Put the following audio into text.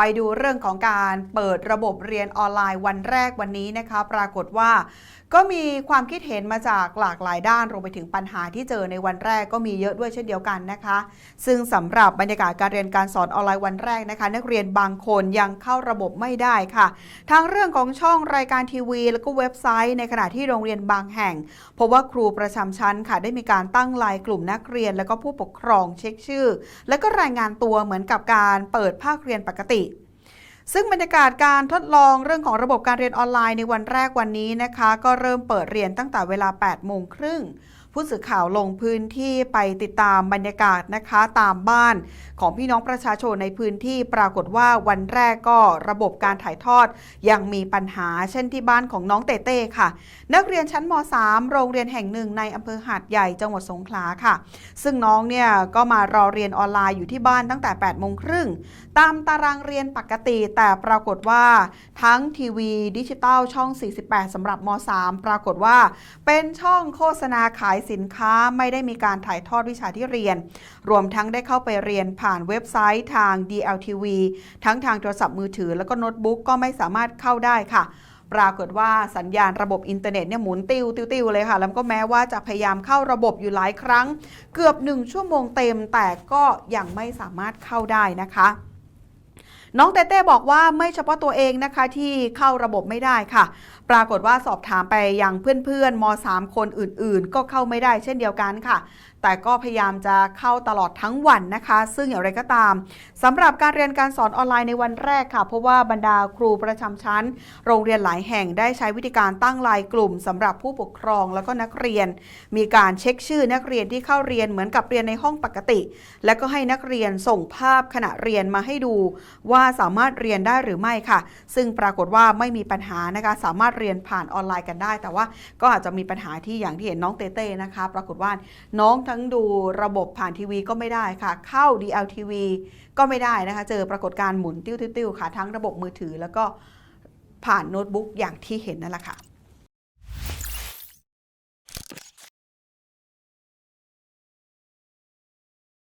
ไปดูเรื่องของการเปิดระบบเรียนออนไลน์วันแรกวันนี้นะคะ ปรากฏว่าก็มีความคิดเห็นมาจากหลากหลายด้านรวมไปถึงปัญหาที่เจอในวันแรกก็มีเยอะด้วยเช่นเดียวกันนะคะ ซึ่งสำหรับบรรยากาศการเรียนการสอนออนไลน์วันแรกนะคะ นักเรียนบางคนยังเข้าระบบไม่ได้ค่ะ ทั้งเรื่องของช่องรายการทีวี แล้วก็เว็บไซต์ ในขณะที่โรงเรียนบางแห่งพบว่าครูประจำชั้นค่ะ ได้มีการตั้งไลน์กลุ่มนักเรียน แล้วก็ผู้ปกครองเช็คชื่อ แล้วก็รายงานตัวเหมือนกับการเปิดภาคเรียนปกติ ซึ่งบรรยากาศการทดลองเรื่องของระบบการเรียนออนไลน์ในวันแรกวันนี้นะคะ ก็เริ่มเปิดเรียนตั้งแต่เวลา 8 โมงครึ่งผู้สื่อข่าวลงพื้นที่ไปติดตามบรรยากาศนะคะตามบ้านของพี่น้องประชาชนในพื้นที่ปรากฏว่าวันแรกก็ระบบการถ่ายทอดยังมีปัญหาเช่นที่บ้านของน้องเต้เต้ค่ะ นักเรียนชั้นม .3 โรงเรียนแห่งหนึ่งในอำเภอหาดใหญ่จังหวัดสงขลาค่ะ ซึ่งน้องเนี่ยก็มารอเรียนออนไลน์อยู่ที่บ้านตั้งแต่8โมงครึ่งตามตารางเรียนปกติ แต่ปรากฏว่าทั้งทีวีดิจิตอลช่อง 48สำหรับม .3 ปรากฏว่า เป็นช่องโฆษณาขายสินค้าไม่ได้มีการถ่ายทอดวิชาที่เรียน รวมทั้งได้เข้าไปเรียนผ่านเว็บไซต์ทาง DLTV ทั้งทางโทรศัพท์มือถือ แล้วก็โน้ตบุ๊กก็ไม่สามารถเข้าได้ค่ะปรากฏว่าสัญญาณระบบอินเทอร์เน็ตเนี่ยหมุนติวติวติวเลยค่ะ แล้วก็แม้ว่าจะพยายามเข้าระบบอยู่หลายครั้ง เกือบหนึ่งชั่วโมงเต็มแต่ก็ยังไม่สามารถเข้าได้นะคะ น้องเต้เต้บอกว่าไม่เฉพาะตัวเองนะคะที่เข้าระบบไม่ได้ค่ะ ปรากฏว่าสอบถามไปยังเพื่อนๆม .3 คนอื่นๆ ก็เข้าไม่ได้เช่นเดียวกันค่ะ แต่ก็พยายามจะเข้าตลอดทั้งวันนะคะ ซึ่งอย่างไรก็ตามสำหรับการเรียนการสอนออนไลน์ในวันแรกค่ะ เพราะว่าบรรดาครูประจำชั้น โรงเรียนหลายแห่งได้ใช้วิธีการตั้งไลน์กลุ่มสำหรับผู้ปกครองแล้วก็นักเรียน มีการเช็คชื่อนักเรียนที่เข้าเรียนเหมือนกับเรียนในห้องปกติ และก็ให้นักเรียนส่งภาพขณะเรียนมาให้ดู ว่าสามารถเรียนได้หรือไม่ค่ะ ซึ่งปรากฏว่าไม่มีปัญหานะคะสามารถเรียนผ่านออนไลน์กันได้ แต่ว่าก็อาจจะมีปัญหาที่อย่างที่เห็นน้องเต้เต้นะคะ ปรากฏว่าน้องทั้งดูระบบผ่านทีวีก็ไม่ได้ค่ะ เข้า DLTV ก็ไม่ได้นะคะ เจอปรากฏการณ์หมุนติ้วๆๆค่ะ ทั้งระบบมือถือแล้วก็ผ่านโน้ตบุ๊กอย่างที่เห็นนั่นแหละค่ะ